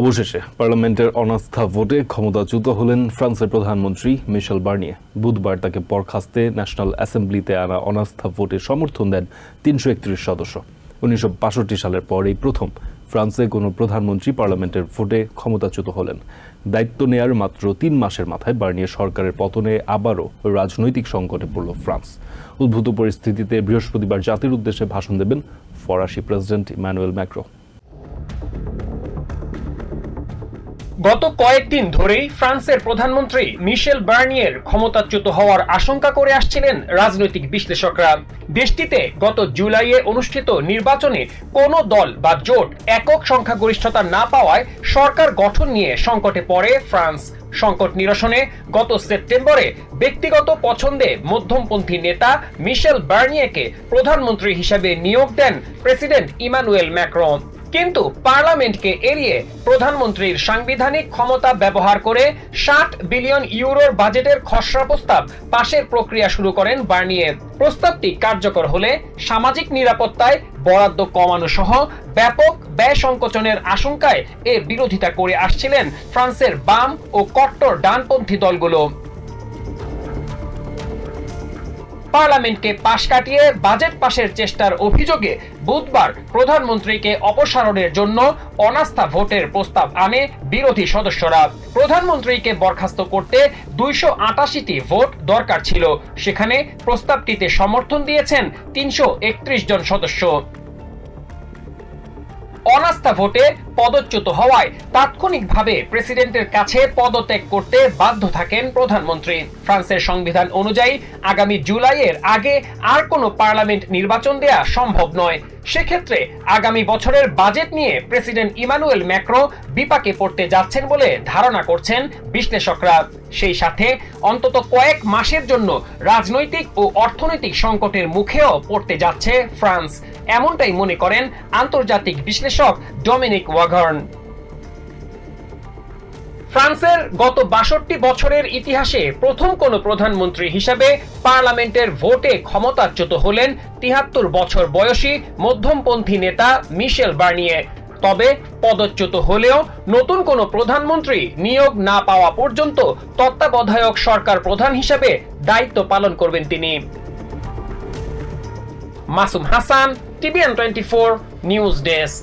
অবশেষে পার্লামেন্টের অনাস্থা ভোটে ক্ষমতাচ্যুত হলেন ফ্রান্সের প্রধানমন্ত্রী মিশেল বার্নিয়ে। বুধবার তাকে বরখাস্তে ন্যাশনাল অ্যাসেম্বলিতে আনা অনাস্থা ভোটে সমর্থন দেন তিনশো একত্রিশ সদস্য। উনিশশো বাষট্টি সালের পর এই প্রথম ফ্রান্সে কোনো প্রধানমন্ত্রী পার্লামেন্টের ভোটে ক্ষমতাচ্যুত হলেন। দায়িত্ব নেয়ার মাত্র তিন মাসের মাথায় বার্নিয়ে সরকারের পতনে আবারও রাজনৈতিক সংকটে পড়ল ফ্রান্স। উদ্ভূত পরিস্থিতিতে বৃহস্পতিবার জাতির উদ্দেশ্যে ভাষণ দেবেন ফরাসি প্রেসিডেন্ট ইমানুয়েল ম্যাক্রো। গত কয়েকদিন ধরেই ফ্রান্সের প্রধানমন্ত্রী মিশেল বার্নিয়ের ক্ষমতাচ্যুত হওয়ার আশঙ্কা করে আসছিলেন রাজনৈতিক বিশ্লেষকরা। দেশটিতে গত জুলাইয়ে অনুষ্ঠিত নির্বাচনে কোনো দল বা জোট একক সংখ্যাগরিষ্ঠতা না পাওয়ায় সরকার গঠন নিয়ে সংকটে পড়ে ফ্রান্স। সংকট নিরসনে গত সেপ্টেম্বরে ব্যক্তিগত পছন্দে মধ্যমপন্থী নেতা মিশেল বার্নিয়েকে প্রধানমন্ত্রী হিসেবে নিয়োগ দেন প্রেসিডেন্ট ইমানুয়েল ম্যাক্রন। কিন্তু পার্লামেন্টকে এড়িয়ে প্রধানমন্ত্রীর সাংবিধানিক ক্ষমতা ব্যবহার করে ষাট বিলিয়ন ইউরোর বাজেটের খসড়া প্রস্তাব পাশের প্রক্রিয়া শুরু করেন বার্নিয়ে। প্রস্তাবটি কার্যকর হলে সামাজিক নিরাপত্তায় বরাদ্দ কমানো সহ ব্যাপক ব্যয় সংকোচনের আশঙ্কায় এর বিরোধিতা করে আসছিলেন ফ্রান্সের বাম ও কট্টর ডানপন্থী দলগুলো। পার্লামেন্টকে পাশ কাটিয়ে বাজেট পাশের চেষ্টার অভিযোগে বুধবার প্রধানমন্ত্রীকে অপসারণের জন্য অনাস্থা ভোটের প্রস্তাব আনে বিরোধী সদস্যরা। প্রধানমন্ত্রীকে বরখাস্ত করতে দুইশো আটাশিটি ভোট দরকার ছিল। সেখানে প্রস্তাবটিতে সমর্থন দিয়েছেন তিনশো একত্রিশ জন সদস্য। অনাস্থা ভোটে পদচ্যুত হওয়ায় তাৎক্ষণিকভাবে প্রেসিডেন্টের কাছে পদত্যাগ করতে বাধ্য থাকেন প্রধানমন্ত্রী। ফ্রান্সের সংবিধান অনুযায়ী আগামী জুলাইয়ের আগে আর কোনো পার্লামেন্ট নির্বাচন দেয়া সম্ভব নয়। সেক্ষেত্রে আগামী বছরের বাজেট নিয়ে প্রেসিডেন্ট ইমানুয়েল ম্যাক্রো বিপাকে পড়তে যাচ্ছেন বলে ধারণা করছেন বিশ্লেষকরা। সেই সাথে অন্তত কয়েক মাসের জন্য রাজনৈতিক ও অর্থনৈতিক সংকটের মুখেও পড়তে যাচ্ছে ফ্রান্স। এমনটাই মনে করেন আন্তর্জাতিক বিশ্লেষক ডমিনিক ওয়াগার্ন ফ্রান্সের গত বাষট্টি বছরের ইতিহাসে প্রথম কোন প্রধানমন্ত্রী হিসেবে পার্লামেন্টের ভোটে ক্ষমতাচ্যুত হলেন তিহাত্তর বছর বয়সী মধ্যমপন্থী নেতা মিশেল বার্নিয়ে। তবে পদচ্যুত হলেও নতুন কোন প্রধানমন্ত্রী নিয়োগ না পাওয়া পর্যন্ত তত্ত্বাবধায়ক সরকার প্রধান হিসেবে দায়িত্ব পালন করবেন তিনি। Masum Hasan, TVN twenty four, news desk.